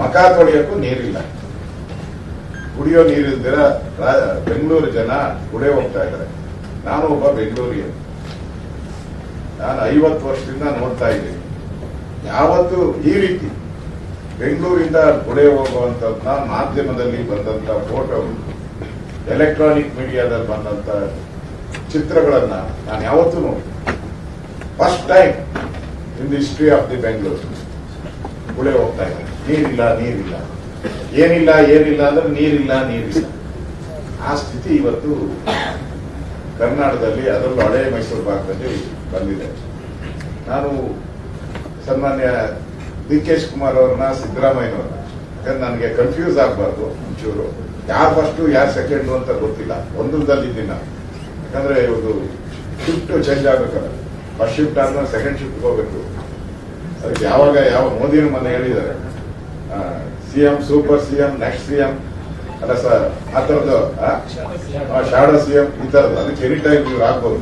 ಮಕ ತೊಳೆಯಕ್ಕೂ ನೀರಿಲ್ಲ. ಕುಡಿಯೋ ನೀರಿಲ್ದಿರ ಬೆಂಗಳೂರು ಜನ ಕುಡಿಯೋ ಹೋಗ್ತಾ ಇದ್ದಾರೆ. ನಾನು ಒಬ್ಬ ಬೆಂಗಳೂರಿಯನ್ ನಾನು ಐವತ್ತು ವರ್ಷದಿಂದ ನೋಡ್ತಾ ಇದ್ದೀನಿ. ಯಾವತ್ತು ಈ ರೀತಿ ಬೆಂಗಳೂರಿಂದ ಗುಡೆ ಹೋಗುವಂತದ್ನ ಮಾಧ್ಯಮದಲ್ಲಿ ಬಂದಂತ ಫೋಟೋ, ಎಲೆಕ್ಟ್ರಾನಿಕ್ ಮೀಡಿಯಾದಲ್ಲಿ ಬಂದಂತ ಚಿತ್ರಗಳನ್ನ ನಾನು ಯಾವತ್ತೂ ನೋಡಿ first time in the history of the Bengaluru ಗುಳೆ ಹೋಗ್ತಾ ಇದ್ದಾರೆ ನೀರಿಲ್ಲ ನೀರಿಲ್ಲ. ಏನಿಲ್ಲ ಏನಿಲ್ಲ ಅಂದ್ರೆ ನೀರಿಲ್ಲ ನೀರಿಲ್ಲ. ಆ ಸ್ಥಿತಿ ಇವತ್ತು ಕರ್ನಾಟಕದಲ್ಲಿ ಅದರಲ್ಲೂ ಹಳೆ ಮೈಸೂರು ಭಾಗದಲ್ಲಿ ಬಂದಿದೆ. ನಾನು ಸನ್ಮಾನ್ಯ ಡಿ ಕೆ ಶಿವಕುಮಾರ್ ಅವ್ರನ್ನ, ಸಿದ್ದರಾಮಯ್ಯನವ್ರನ್ನ, ಯಾಕಂದ್ರೆ ನನಗೆ ಕನ್ಫ್ಯೂಸ್ ಆಗಬಾರ್ದು ಒಂಚೂರು. ಯಾರು ಫಸ್ಟು ಯಾರು ಸೆಕೆಂಡ್ ಅಂತ ಗೊತ್ತಿಲ್ಲ. ಒಂದೊಂದಲ್ಲಿದ್ದೀನಿ ನಾನು. ಯಾಕಂದ್ರೆ ಇವತ್ತು ಶಿಫ್ಟ್ ಚೇಂಜ್ ಆಗಬೇಕಲ್ಲ. ಫಸ್ಟ್ ಶಿಫ್ಟ್ ಆದ್ಮೇಲೆ ಸೆಕೆಂಡ್ ಶಿಫ್ಟ್ ಹೋಗಬೇಕು. ಅದಕ್ಕೆ ಯಾವಾಗ ಯಾವ ಮೋದಿನ ಮೊನ್ನೆ ಹೇಳಿದ್ದಾರೆ. CM super CM next CM ಅಲ್ಲ ಸರ್ ಆ ಥರದ್ದು ಶಾಡೋ ಸಿಎಂ ಈ ಥರದ್ದು ಅದಕ್ಕೆ ಎನಿ ಟೈಮ್ ಇವ್ರು ಆಗ್ಬೋದು